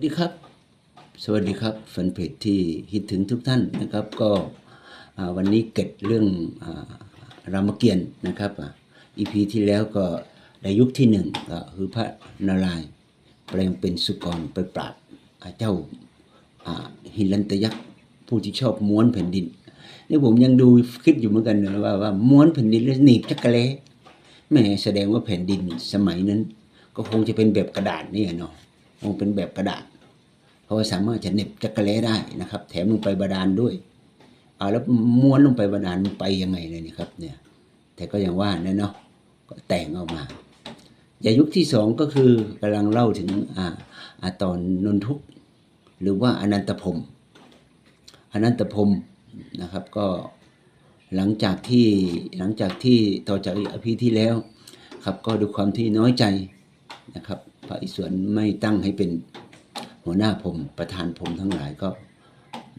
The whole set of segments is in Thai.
สวัสดีครับ สวัสดีครับแฟนเพจที่คิดถึงทุกท่านนะครับ ก็วันนี้เก็ดเรื่องอรามเกียรตินะครับอีพีที่แล้วก็ในยุคที่หนึ่งก็คือพระนารายณ์แปลงเป็นสุกรไปปราบเจ้าอ่าหิลันตยักษ์ผู้ที่ชอบม้วนแผ่นดินนี่ผมยังดูคิดอยู่เหมือนกันนะว่าว่าม้วนแผ่นดินแล้วหนีบจักระเลแม่แสดงว่าแผ่นดินสมัยนั้น ก็คงจะเป็นแบบกระดาษนี่เนาะคงเป็นแบบกระดาษ ราะว่าสามารถจะเน็บจักระเลได้นะครับ แถมลงไปบาดาลด้วยเอาแล้วม้วนลงไปบาดาลมันไปยังไงเลยนี่ครับเนี่ยแต่ก็ยังว่านะเนาะก็แต่งออกมาอย่ายุคที่สองก็คือกำลังเล่าถึงอ่าอาตอนนนทุกหรือว่าอนันตพรมอนันตพรมนะครับก็หลังจากที่หลังจากที่ต่อจากอภิที่แล้วครับก็ด้วยความที่น้อยใจนะครับพระอิศวรไม่ตั้งให้เป็น หัวหน้าผมประธานผมทั้งหลายก็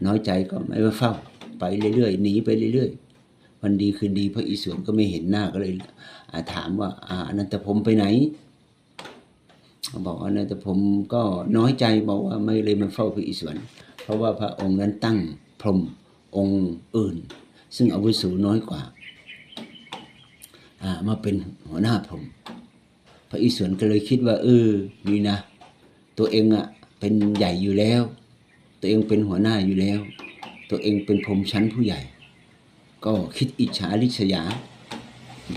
น้อยใจก็ไม่มาเฝ้า ไปเรื่อยๆหนีไปเรื่อยๆวันดีคืนดีพระอิศวรก็ไม่เห็นหน้าก็เลยาถามว่าอ่านันตพมไปไหนบอกว่าอนันตพมก็น้อยใจบอกว่าไม่เลยมาเฝ้าพระอิศวรเพราะว่าพระองค์นั้นตั้งพรหมองค์อื่น ซึ่งอาวุโสน้อยกว่าอ่ามาเป็นหัวหน้าผมพระอิศวรก็เลยคิดว่าเออนี่นะ ตัวเองอะ เป็นใหญ่อยู่แล้ว ตัวเองเป็นหัวหน้าอยู่แล้ว ตัวเองเป็นพรมชั้นผู้ใหญ่ ก็คิดอิจฉาริษยา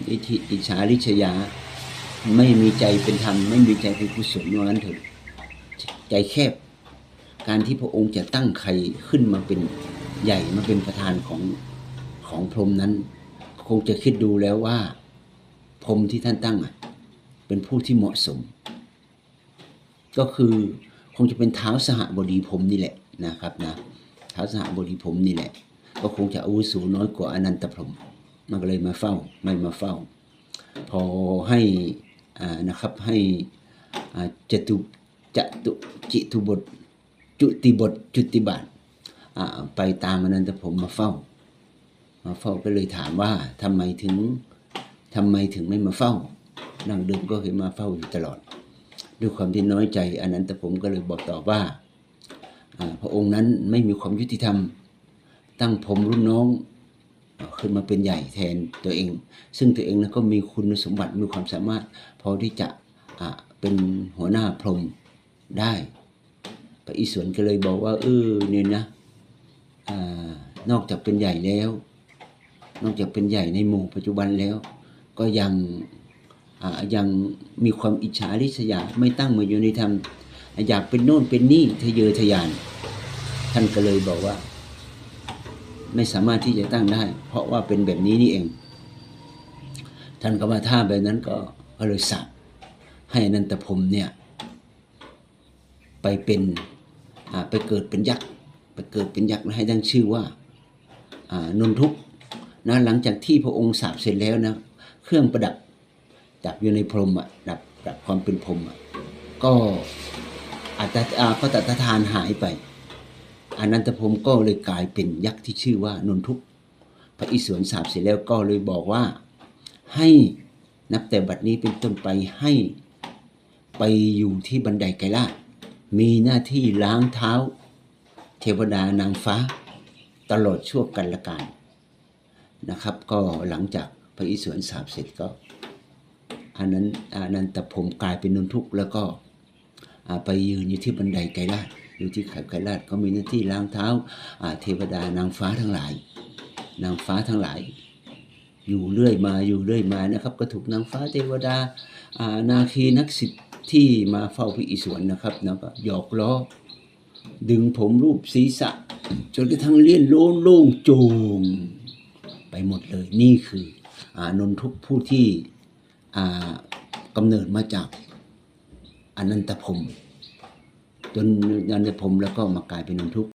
อิทธิอิจฉาริษยา ไม่มีใจเป็นธรรมไม่มีใจเป็นกุศลว่างั้นเถอะใจแคบ การที่พระองค์จะตั้งใครขึ้นมาเป็นใหญ่มาเป็นประธานของของพรมนั้น คงจะคิดดูแล้วว่า พรมที่ท่านตั้งอะเป็นผู้ที่เหมาะสม ก็คือ คงจะเป็นเท้าสหบดีพรหมนี่แหละนะครับนะเท้าสหบดีพรหมนี่แหละ ก็คงจะอาวุโสน้อยกว่าอนันตพรหมมันก็เลยมาเฝ้าไม่มาเฝ้า พอให้นะครับให้จตุจตุจิตุบทจุติบทจุติบาทไปตามอนันตพรหมมาเฝ้า มาเฝ้าก็เลยถามว่าทำไมถึงทำไมถึงไม่มาเฝ้านั่งเดิมก็เคยมาเฝ้าอยู่ตลอด ด้วยความที่น้อยใจอนันตผมก็เลยบอกตอบว่าพระองค์นั้นไม่มีความยุติธรรม ตั้งผมรุ่นน้องขึ้นมาเป็นใหญ่แทนตัวเอง ซึ่งตัวเองนั้นก็มีคุณสมบัติมีความสามารถ พอที่จะเป็นหัวหน้าพรหมได้ พระอิศวรก็เลยบอกว่าเออเนี่ยนะอนอกจากเป็นใหญ่แล้ว นอกจากเป็นใหญ่ในหมู่ปัจจุบันแล้ว ก็ยัง ยังมีความอิจฉาริษยาไม่ตั้งมาอยู่ในธรรมอยากเป็นโน่นเป็นนี่ทะเยอทะยาน ท่านก็เลยบอกว่า ไม่สามารถที่จะตั้งได้ เพราะว่าเป็นแบบนี้นี่เอง ท่านก็มาท่าแบบนั้นก็ก็เลยสับให้นันตพรมเนี่ยไปเป็นไปเกิดเป็นยักษ์ไปเกิดเป็นยักษ์แล้วให้ตั้งชื่อว่านนทุกนะหลังจากที่พระองค์สาบเสร็จแล้วนะเครื่องประดับ ดับอยู่ในพรมอะดับดับความเป็นพรมอะก็อาจจะอาพระตัตทานหายไปอนันตพรมก็เลยกลายเป็นยักษ์ที่ชื่อว่านนทุกพระอิศวรสาบเสร็จแล้วก็เลยบอกว่าให้นับแต่บัดนี้เป็นต้นไปให้ไปอยู่ที่บันไดไกลามีหน้าที่ล้างเท้า เทวดานางฟ้า ตลอดชั่วกันละการนะครับ ก็หลังจากพระอิศวรสาบเสร็จก็ อันนั้นอันนั้นแต่ผมกลายเป็นนนทุกข์แล้วก็ไปยืนอยู่ที่บันไดไกรลาศอยู่ที่ไกรลาศก็มีหน้าที่ล้างเท้าเทวดานางฟ้าทั้งหลาย นางฟ้าทั้งหลาย อยู่เรื่อยมาอยู่เรื่อยมานะครับ ก็ถูกนางฟ้าเทวดาานาคีนักสิทธิ์ที่มาเฝ้าพระอิศวรนะครับแล้วก็หยอกล้อ ดึงผมรูปศีรษะ จนกระทั่งเลี่ยนโล่งโล่งโจงไปหมดเลยนี่คืออนนทุกผู้ที่ กำเนิดมาจากอนันตพรมจนอนันตพรมแล้วก็มากลายเป็นนนทุกข์